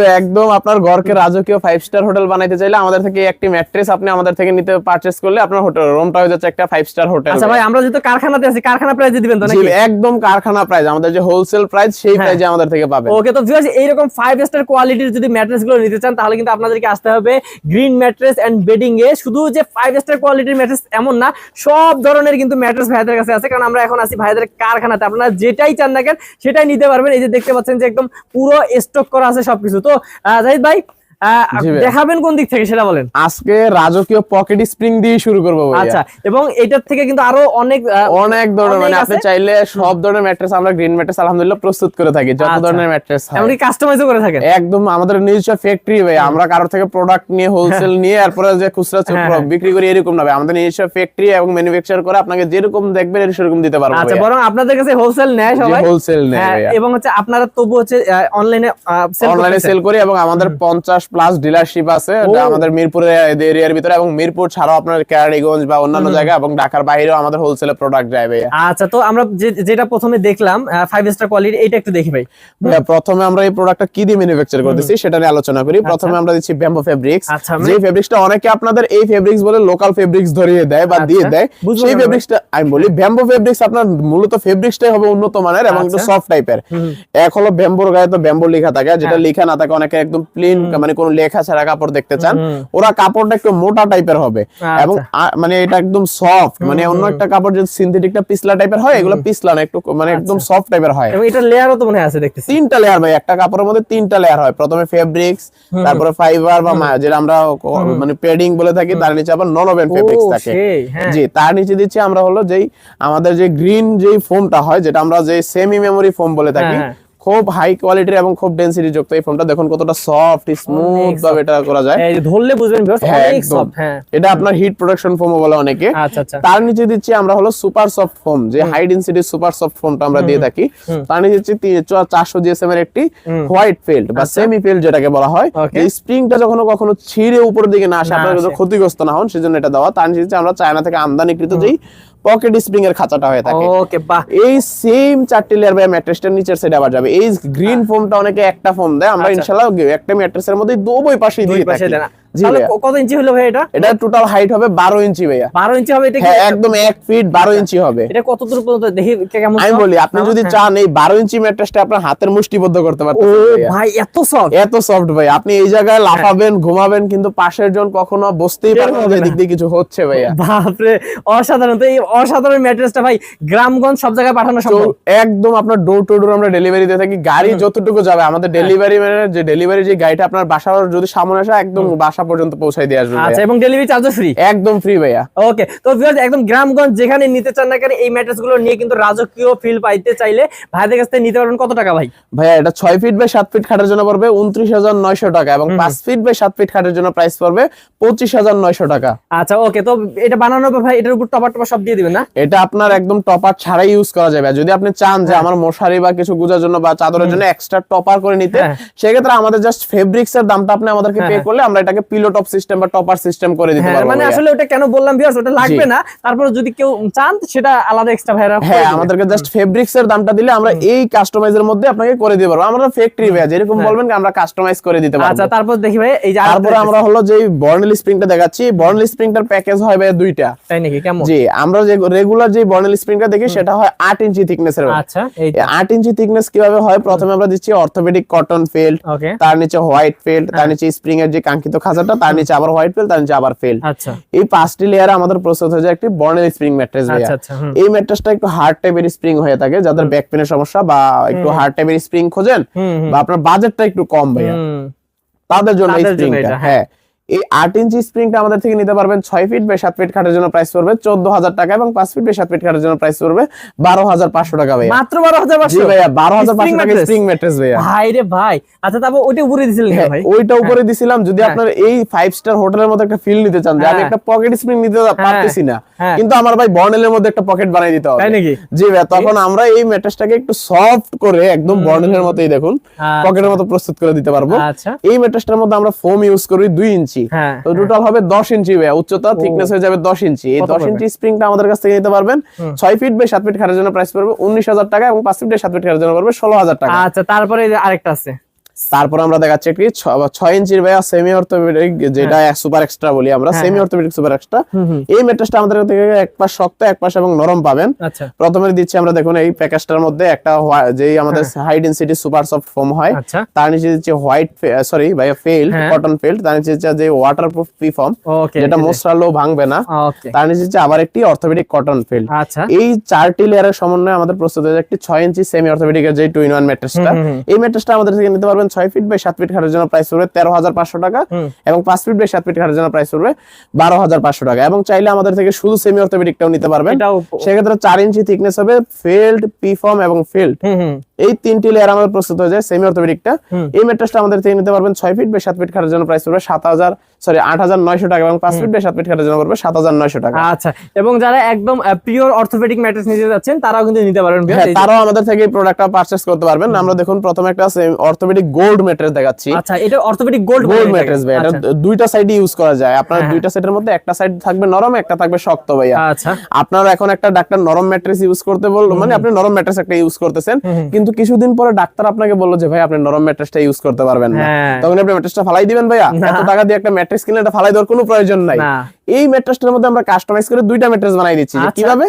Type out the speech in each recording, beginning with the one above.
ভাই একদম আপনার ঘরকে রাজকীয় ফাইভ স্টার হোটেল বানাইতে চাইলে আমাদের থেকে একটি ম্যাট্রেস আপনি আমাদের থেকে নিতে পারচেস করলে আপনার হোটেল রুমটা হয়ে যাচ্ছে একটা ফাইভ স্টার হোটেল আচ্ছা ভাই আমরা যেহেতু কারখানাতে আছি কারখানা প্রাইজে দিবেন তো নাকি? একদম কারখানা প্রাইস আমাদের যে হোলসেল প্রাইস সেই হ্যাঁ। প্রাইসে আমাদের থেকে পাবেন। ওকে তো ভিউয়ার্স এইরকম ফাইভ স্টার কোয়ালিটির যদি ম্যাট্রেসগুলো নিতে চান তাহলে কিন্তু আপনাদেরকে আসতে হবে গ্রিন ম্যাট্রেস এন্ড বেডিং এ। শুধু যে ফাইভ স্টার কোয়ালিটির ম্যাট্রেস এমন না সব ধরনের কিন্তু ম্যাট্রেস ভাইদের কাছে আছে কারণ আমরা এখন আছি ভাইদের কারখানাতে। আপনারা যেটাই চান না কেন সেটাই নিতে পারবেন। এই যে দেখতে পাচ্ছেন যে একদম পুরো স্টক করা আছে সবকিছু। তো আহ, জাহিদ ভাই। দেখাবেন কোন দিক থেকে সেটা বলেন। আজকে রাজকীয় পকেট স্প্রিং দিয়ে শুরু করব আচ্ছা এবং এটার থেকে কিন্তু আরও অনেক অনেক ধরনের মানে আপনি চাইলে সব ধরনের ম্যাট্রেস আমরা গ্রিন ম্যাট্রেস আলহামদুলিল্লাহ প্রস্তুত করে থাকি যত আচ্ছা। ধরনের ম্যাট্রেস হয়। এমনকি কাস্টমাইজও করে থাকেন। একদম আমাদের নিজস্ব ফ্যাক্টরি ভাই আমরা কারোর থেকে প্রোডাক্ট নিয়ে হোলসেল নিয়ে এরপরে যে খুচরা হ্যাঁ, হ্যাঁ। বিক্রি করি এরকম না আমাদের নিজস্ব ফ্যাক্টরি এবং ম্যানুফ্যাকচার করে আপনাকে যেরকম দেখবেন এর সেরকম দিতে পারব আচ্ছা বরং আপনাদের কাছে হোলসেল নেয় সবাই। হোলসেল নেয় হ্যাঁ, এবং হচ্ছে আপনারা তবু হচ্ছে অনলাইনে অনলাইনে সেল করি এবং আমাদের পঞ্চাশ প্লাস ডিলারশিপ আছে আমাদের মিরপুরের এরিয়ার ভিতরে এবং মিরপুর ছাড়াও আপনার কেরানীগঞ্জ বা অন্যান্য জায়গা এবং ঢাকার বাইরেও আমাদের হোলসেলে প্রোডাক্ট যায় ভাইয়া। আচ্ছা তো আমরা যেটা প্রথমে দেখলাম ফাইভ স্টার কোয়ালিটি এটা একটু দেখি ভাই। প্রথমে আমরা এই প্রোডাক্টটা কি দিয়ে ম্যানুফ্যাকচার করতেছি সেটা নিয়ে আলোচনা করি। প্রথমে আমরা দিচ্ছি ব্যাম্বো ফেব্রিক্স আচ্ছা, মানে- যে ফেব্রিক্সটা অনেকে আপনাদের এই ফেব্রিক্স বলে লোকাল ফেব্রিক্স ধরিয়ে দেয় বা দিয়ে আচ্ছা, দেয়। সেই ফেব্রিক্সটা আমি বলি ব্যাম্বো ফেব্রিক্স আপনার মূলত ফেব্রিক্সটাই হবে উন্নত মানের এবং একটু আচ্ছা। সফট টাইপের এক হলো ব্যাম্বোর গায়ে তো ব্যাম্বো লেখা থাকে যেটা হ্যাঁ। লেখা না থাকে অনেকে একদম প্লেন মানে কোনো লেখা ছাড়া কাপড় দেখতে চান ওরা কাপড়টা একটু মোটা টাইপের হবে। আচ্ছা। এবং মানে এটা একদম সফট মানে অন্য একটা কাপড় যে সিনথেটিকটা পিছলা টাইপের হয় এগুলো পিছলা না একটু মানে একদম আচ্ছা। সফট টাইপের হয়। এবং এটা লেয়ারও তো মনে আছে দেখতেছি। তিনটা লেয়ার ভাই একটা কাপড়ের মধ্যে তিনটা লেয়ার হয়। প্রথমে ফেব্রিক্স তারপরে ফাইবার বা যেটা আমরা মানে পেডিং বলে থাকি তার নিচে আবার ননওভেন ফেব্রিক্স থাকে। হ্যাঁ। জি তার নিচে দিচ্ছি আমরা হলো যেই আমাদের যে গ্রিন যেই ফোমটা হয় যেটা আমরা যে সেমি মেমোরি ফোম বলে থাকি হ্যাঁ, হ্যাঁ। খুব হাই কোয়ালিটির এবং খুব ডেনসিটি যুক্ত এই ফোমটা দেখুন কতটা সফট স্মুথ ভাবে এটা করা যায়। এই ধরলে বুঝবেন viewers, হ্যাঁ, অনেক সফট হ্যাঁ। এটা আপনার হিট প্রোডাকশন ফোম বলে অনেকে। আচ্ছা আচ্ছা। তার নিচে দিচ্ছি আমরা হলো সুপার সফট ফোম যে হাই ডেনসিটি সুপার সফট ফোমটা আমরা দিয়ে থাকি। তার নিচে দিচ্ছি চারশো জিএসএম এর একটি হোয়াইট ফিল্ড বা সেমি ফিল্ড যেটাকে বলা হয়। আচ্ছা। এই স্প্রিংটা যখন কখনো ছিঁড়ে উপরের দিকে না আসে আপনারা যদি ক্ষতিগ্রস্ত না হন সেজন্য এটা দেওয়া। তার নিচে দিচ্ছি আমরা চায়না থেকে আমদানিকৃত যেই পকেট স্প্রিং এর খাঁচাটা হয়ে থাকে। ওকে বাহ। এই সেম চারটি লেয়ার বাই ম্যাট্রেসটার নিচের সাইডে আবার যাবে। এই গ্রিন ফোমটা অনেকে একটা ফোম দেয় আমরা। আচ্ছা। ইনশাআল্লাহ একটা ম্যাট্রেসের মধ্যে দুই পাশে দিয়ে পাশে থাকি। কত ইঞ্চি হলো ভাই এটা? এটা টোটাল হাইট হবে বারো ইঞ্চি ভাইয়া। বারো ইঞ্চি হবে এটা হ্যাঁ একদম এক ফিট বারো ইঞ্চি হবে। এটা কত দূর পর্যন্ত? দেখি কেমন আমি বলি আপনি যদি হ্যাঁ। চান এই বারো ইঞ্চি ম্যাট্রেসটা আপনার হাতের মুষ্টিবদ্ধ করতে পারতেন ভাইয়া। ভাই এত সফট এত সফট ভাই। আপনি এই জায়গায় লাফাবেন ঘুমাবেন কিন্তু পাশের জন কখনো বসতেই পারবেন না। দিক দিয়ে কিছু হচ্ছে ভাইয়া। বাপরে অসাধারণ। তো এই অসাধারণ ম্যাট্রেসটা ভাই গ্রামগঞ্জ সব জায়গায় পাঠানো সম্ভব। একদম আপনার ডোর টু ডোর আমরা ডেলিভারি দিয়ে থাকি। গাড়ি যতটুকু যাবে আমাদের হ্যাঁ। ডেলিভারি ম্যানের যে ডেলিভারি যে গাড়িটা আপনার বাসার যদি সামনে আসে একদম বাসা পর্যন্ত পৌঁছাই দিয়ে আসবে আচ্ছা এবং ডেলিভারি চার্জও ফ্রি একদম ফ্রি ভাইয়া। ওকে তো viewers, একদম গ্রামগঞ্জ যেখানে নিতে চান না কেন এই ম্যাট্রেসগুলো নিয়ে কিন্তু রাজকীয় ফিল পাইতে চাইলে ভাইদের কাছ থেকে নিতে পারবেন কত টাকা ভাই? ভাইয়া এটা ছয় ফিট বাই সাত ফিট খাটের জন্য পড়বে উনত্রিশ হাজার নয়শো টাকা এবং পাঁচ ফিট বাই সাত ফিট খাটের জন্য প্রাইস পড়বে পঁচিশ হাজার নয়শো টাকা। আচ্ছা ওকে তো এটা বানানো ভাই এটার উপর টপার টপার সব দিয়ে দিবেন না? এটা আপনার একদম টপার ছাড়াই ইউজ করা যাবে যদি আপনি চান যে হ্যাঁ। আমার মশারি বা কিছু গুজার জন্য বা চাদরের জন্য এক্সট্রা টপার করে নিতে হ্যাঁ। সেক্ষেত্রে আমাদের জাস্ট ফেব্রিক্স এর দামটা আপনি আমাদেরকে পে হ্যাঁ। করলে আমরা এটাকে পিলো টপ সিস্টেম বা টপার সিস্টেম করে দিতে হ্যাঁ পারব মানে আসলে ওটা কেন বললাম ভিউয়ার্স ওটা লাগবে না। তারপর যদি কেউ চান সেটা আলাদা এক্সট্রা ভাইরা হ্যাঁ আমাদেরকে জাস্ট ফেব্রিক্স এর দামটা দিলে আমরা এই কাস্টমাইজের মধ্যে আপনাকে করে দিতে পারব। আমরা ফ্যাক্টরি বলবেন আমরা কাস্টমাইজ করে দিতে হ্যাঁ। আচ্ছা তারপর দেখি ভাই এই যে তারপরে আমরা হলো যে বর্নেল স্প্রিংটা দেখাচ্ছি। বর্নেল স্প্রিংটার প্যাকেজ হয় ভাইয়া দুইটা। তাই নাকি? কেমন? জি আমরা যে রেগুলার যে বর্নেল স্প্রিংটা দেখি সেটা হয় আট ইঞ্চি থিকনেসের আচ্ছা এই এই আট ইঞ্চি থিকনেস কীভাবে হয়? প্রথমে আমরা দিচ্ছি অর্থোপেডিক কটন ফিল্ড ওকে তার নিচে হোয়াইট ফিল্ড হ্যাঁ। তার নিচে স্প্রিং এর যে কাঙ্ক্ষিত খাঁচাটা তার নিচে আবার হোয়াইট ফেল তার নিচে আবার ফেল আচ্ছা। এই পাঁচটি লেয়ারে আমাদের প্রস্তুত হয়ে যায় একটি বর্নেল স্প্রিং ম্যাট্রেস এই ম্যাট্রেসটা একটু হার্ড টাইপের স্প্রিং হয়ে থাকে যাদের ব্যাক পেনের সমস্যা বা একটু হার্ড টাইপের স্প্রিং খোঁজেন। বা আপনার বাজেটটা একটু কম ভাইয়া। তাদের জন্য এই স্প্রিংটা হ্যাঁ। এই আট ইঞ্চি স্প্রিংটা আমাদের থেকে নিতে পারবেন ছয় ফিট বাই সাত ফিট খাটের জন্য প্রাইস পড়বে চোদ্দ হাজার টাকা এবং পাঁচ ফিট বাই সাত ফিট খাটের জন্য প্রাইস পড়বে বারো হাজার পাঁচশো টাকা ভাইয়া। মাত্র বারো হাজার পাঁচশো ভাইয়া বারো হাজার পাঁচশো টাকা স্প্রিং ম্যাট্রেস ভাইয়া। ভাই রে ভাই আচ্ছা তারপর ওটা উপরে দিছিলেন হ্যাঁ, ভাই? ওইটা উপরে দিছিলাম যদি হ্যাঁ। আপনার এই ফাইভ স্টার হোটেলের মধ্যে একটা ফিল নিতে চান যে আমি হ্যাঁ। একটা পকেট স্প্রিং নিতে পারতেছি না। কিন্তু আমার ভাই বর্নেলের মধ্যে একটা পকেট বানাই দিতে হবে। তাই নাকি? জি ভাই তখন আমরা এই ম্যাট্রেসটাকে একটু সফট করে একদম বর্নেলের মতোই দেখুন আচ্ছা। পকেটের মতো প্রস্তুত করে দিতে পারব। আচ্ছা। এই ম্যাট্রেসটার মধ্যে আমরা ফোম ইউজ করি দুই ইঞ্চি। হ্যাঁ, তো টোটাল হবে দশ ইঞ্চি ভাইয়া। উচ্চতা থিকনেস হয়ে যাবে দশ ইঞ্চি। এই দশ ইঞ্চি ইঞ্চি স্প্রিংটা আমাদের কাছ থেকে নিতে পারবেন। ছয় ফিট বাই সাত ফিট খাটের জন্য প্রাইস পড়বে। উনিশ হাজার টাকা এবং পাঁচ ফিট বাই সাত ফিট খাটের জন্য পড়বে ষোলো হাজার টাকা। আচ্ছা তারপরে আরেকটা আছে। তারপর আমরা দেখাচ্ছি একটি ছয় ইঞ্চির ভাইয়া সেমি অর্থোপেডিক যেটা সুপার এক্সট্রা বলি আমরা হ্যাঁ, সেমি অর্থোপেডিক সুপার এক্সট্রা এই ম্যাট্রেসটা আমাদের থেকে এক পাশ শক্ত এক পাশ এবং নরম পাবেন। আচ্ছা। প্রথমে দিচ্ছি আমরা দেখুন এই প্যাকেজটার মধ্যে একটা হোয়া- যেই আমাদের high density super soft foam হয় আচ্ছা। তার নিচে দিচ্ছি হোয়াইট সরি ভাইয়া ফেল্ড হ্যাঁ। কটন ফেল্ড তার নিচে দিচ্ছে যে ওয়াটারপ্রুফ পিফর্ম ওকে যেটা মোস্টারলেও ভাঙবে না। তার নিচে দিচ্ছে আবার একটি অর্থোপেডিক কটন ফিল্ড এই চারটি লেয়ারের সমন্বয়ে আমাদের প্রস্তুত হয়েছে একটি ছয় ইঞ্চি সেমি অর্থোপেডিক যে টু ইন ওয়ান ম্যাট্রেসটা। এই ম্যাট্রেসটা আমাদের থেকে নিতে পারবেন ছয় ফিট বাই সাত ফিট খাটের জন্য প্রাইস পড়বে তেরো হাজার পাঁচশো টাকা এবং পাঁচ ফিট বাই সাত ফিট খাটের জন্য প্রাইস পড়বে বারো হাজার পাঁচশো টাকা। এবং চাইলে আমাদের থেকে শুধু সেমি অর্থোপেডিকটাও নিতে পারবেন। সেক্ষেত্রে চার ইঞ্চি থিকনেস হবে ফিল্ড পিফর্ম এবং ফিল্ড এই তিনটি লেয়ার আমাদের প্রস্তুত হয়ে যায় সেমি অর্থোপেডিকটা এই ম্যাট্রেসটা আমাদের থেকে নিতে পারবেন ছয় ফিট বাই সাত ফিট খাটের জন্য প্রাইস পড়বে সাত হাজার সরি আট হাজার নয়শো টাকা এবং পাঁচ ফিট বাই সাত ফিট খাটের জন্য পড়বে সাত হাজার নয়শো টাকা। আচ্ছা এবং যারা একদম পিওর অর্থোপেডিক ম্যাট্রেস নিতে যাচ্ছেন তারাও কিন্তু নিতে পারবেন হ্যাঁ তারাও আমাদের থেকে এই প্রোডাক্টটা পারচেজ করতে পারবেন। আমরা দেখুন প্রথমে একটা অর্থোপেডিক গোল্ড ম্যাট্রেস দেখাচ্ছি। আচ্ছা এটা অর্থোপেডিক গোল্ড গোল্ড ম্যাট্রেস ভাই। এটা দুইটা সাইডে ইউজ করা যায়। আপনার হ্যাঁ। দুইটা সেটের মধ্যে একটা সাইড থাকবে নরম একটা থাকবে শক্ত ভাইয়া। আচ্ছা। আপনার এখন একটা ডাক্তার নরম ম্যাট্রেস ইউজ করতে বলল মানে আপনি নরম ম্যাট্রেস একটা ইউজ করতেছেন। হুম। কিন্তু কিছুদিন পরে ডাক্তার আপনাকে বলল যে ভাই আপনি নরম ম্যাট্রেসটা ইউজ করতে পারবেন না। হ্যাঁ। তখন আপনি ম্যাট্রেসটা ফালাই দিবেন ভাইয়া। এত টাকা দিয়ে একটা ম্যাট্রেস কিনে এটা ফালাই দেওয়ার কোনো প্রয়োজন নাই। এই ম্যাট্রেসটার মধ্যে আমরা কাস্টমাইজ করে দুইটা ম্যাট্রেস বানাই দিচ্ছি। যে আচ্ছা। কীভাবে?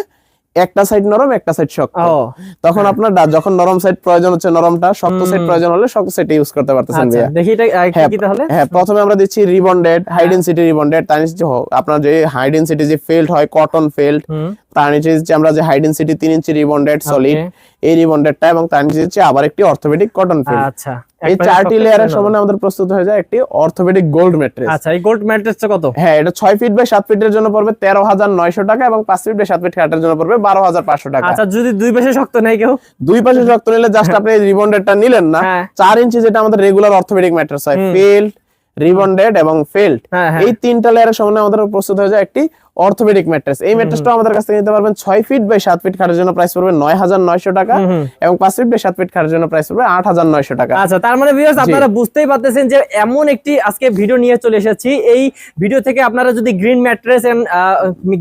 একটা সাইড নরম একটা সাইড শক্ত। তখন আপনার যখন নরম সাইড প্রয়োজন হচ্ছে নরমটা শক্ত সাইড প্রয়োজন হলে শক্ত সাইড ইউজ করতে পারতেছেন আচ্ছা। ভাইয়া। দেখি এটা কি হ্যাঁ, কি তাহলে? হ্যাঁ প্রথমে আমরা দিচ্ছি রিবন্ডেড হাই ডেন্সিটি রিবন্ডেড। তার নিচে আপনার যে হাই ডেন্সিটি যে ফেল্ড হয় কটন ফেল্ড তার নিচে দিচ্ছি আমরা যে হাই ডেন্সিটি তিন ইঞ্চি রিবন্ডেড সলিড. এই রিবন্ডেডটা এবং তার নিচে দিচ্ছি আবার একটি অর্থোপেডিক কটন ফেল্ড আচ্ছা এই চারটি লেয়ারের ছিল। সমানে আমাদের প্রস্তুত হয়ে যায় একটি অর্থোপেডিক গোল্ড ম্যাট্রেস আচ্ছা এই গোল্ড ম্যাট্রেসটা কত? হ্যাঁ এটা ছয় ফিট বাই সাত ফিটের জন্য পড়বে তেরো হাজার নয়শো টাকা এবং পাঁচ ফিট বাই সাত ফিট খাটের জন্য পড়বে বারো হাজার পাঁচশো টাকা। আচ্ছা যদি দুই পাশে শক্ত নেই কেউ? দুই পাশে শক্ত নিলে জাস্ট আপনি রিবন্ডেডটা নিলেন না। হ্যাঁ। চার ইঞ্চি যেটা আমাদের রেগুলার অর্থোপেডিক ম্যাট্রেস হয় ফেল্ড রিবন্ডেড এবং ফেল্ড হ্যাঁ হ্যাঁ। এই তিনটা লেয়ারের সামনে আমাদের প্রস্তুত হয়ে যায় একটি অর্থোপেডিক ম্যাট্রেস। এই ম্যাট্রেসটা আমাদের কাছ থেকে নিতে পারবেন ছয় ফিট বাই সাত ফিট খাটের জন্য প্রাইস পড়বে নয় হাজার নয়শো টাকা। এবং পাঁচ ফিট বাই সাত ফিট খাটের জন্য প্রাইস পড়বে আট হাজার নয়শো টাকা। আচ্ছা তার মানে ভিউয়ার্স আপনারা বুঝতেই পারতেছেন যে এমন একটি আজকে ভিডিও নিয়ে চলে এসেছি। এই ভিডিও থেকে আপনারা যদি green mattress and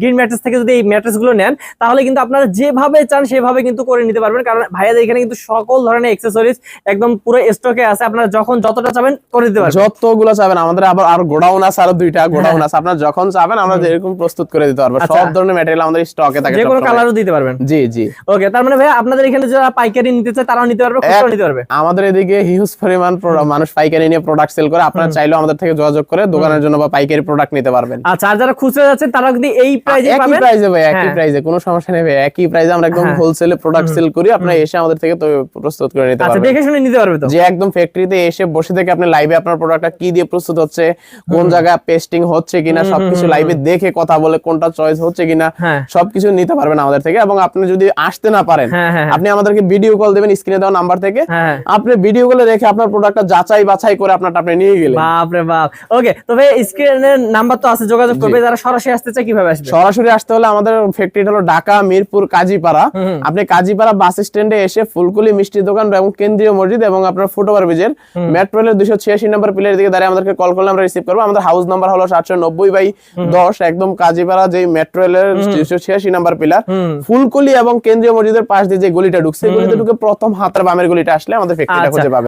green mattress থেকে যদি এই ম্যাট্রেসগুলো নেন তাহলে কিন্তু আপনারা যেভাবে চান সেভাবে কিন্তু করে নিতে পারবেন। কারণ ভাইয়াদের এখানে কিন্তু সকল ধরনের অ্যাক্সেসরিজ একদম পুরো স্টকে আছে। আপনারা যখন যতটা চাবেন করে দিতে পারবেন। যতগুলো চাবেন আমাদের আবার আর গোডাউন আছে আরও দুইটা গোডাউন আছে। আপনারা যখন চাবেন আমরা এরকম প্রস্তুত করে দিতে পারব। আচ্ছা। সব ধরনের ম্যাটেরিয়াল আমাদের স্টকে থাকে যে কোনো কালারও দিতে পারবেন। জি জি। ওকে তার মানে ভাইয়া আপনাদের এখানে যারা পাইকারি নিতে চায় তারাও নিতে পারবে খুচরাও নিতে পারবে। আমাদের এদিকে হিউজ পরিমাণ মানুষ পাইকারি নিয়ে প্রোডাক্ট সেল করে আপনারা চাইলেও আমাদের থেকে যোগাযোগ করে দোকানের জন্য বা পাইকারি প্রোডাক্ট নিতে পারবেন। আচ্ছা আর যারা খুচরা যাচ্ছেন তারা যদি এই প্রাইজে একই পাবেন? প্রাইসে ভাই একই হ্যাঁ। প্রাইসে কোনো সমস্যা নেই ভাই একই প্রাইসে আমরা একদম হ্যাঁ। হোলসেলে প্রোডাক্ট সেল করি আপনারা এসে আমাদের থেকে তো প্রস্তুত করে নিতে পারবেন। আচ্ছা দেখে শুনে নিতে পারবে তো? যে একদম ফ্যাক্টরিতে এসে বসে থেকে আপনি লাইভে আপনার প্রোডাক্টটা কি দিয়ে প্রস্তুত হচ্ছে কোন জায়গায় পেস্টিং হচ্ছে কিনা সবকিছু লাইভে দেখে কথা বলে কোনটা চয়েস হচ্ছে কিনা হ্যাঁ। সবকিছু নিতে পারবেন আমাদের থেকে এবং আপনি যদি আসতে না পারেন হ্যাঁ হ্যাঁ। আপনি আমাদেরকে ভিডিও কল দেবেন স্ক্রিনে দেওয়া নাম্বার থেকে। আপনি ভিডিও কলে রেখে আপনার প্রোডাক্টটা যাচাই বাছাই করে আপনারটা আপনি নিয়ে গেলেন। বাপ। রে বাপ ওকে তবে স্ক্রিনের নাম্বার তো আছে যোগাযোগ করবে যারা সরাসরি আসতে চায় কীভাবে আসবে? সরাসরি আসতে হলে আমাদের ফ্যাক্টরি হলো ঢাকা মিরপুর কাজীপাড়া। আপনি কাজীপাড়া বাস স্ট্যান্ডে এসে ফুলকুলি মিষ্টি দোকান এবং কেন্দ্রীয় মসজিদ এবং আপনার ফুটওভার ব্রিজের মেট্রো রেলের দুশো ছিয়াশি নম্বর পিলের দিকে দাঁড়িয়ে আমাদেরকে কল করলে আমরা রিসিভ করব। আমাদের হাউস নাম্বার হলো সাতশো নব্বই বাই দশ একদম কাজীপাড়া যে মেট্রো রেলের ছিয়াশি নাম্বার পিলার ফুলকলি এবং কেন্দ্রীয় মসজিদের পাশ দিয়ে যে গলিটা ঢুকছে গলিটা ঢুকে প্রথম হাতের বামের গলিটা আসলে আমাদের ফ্যাক্টরিটা আচ্ছা। খুঁজে পাবে।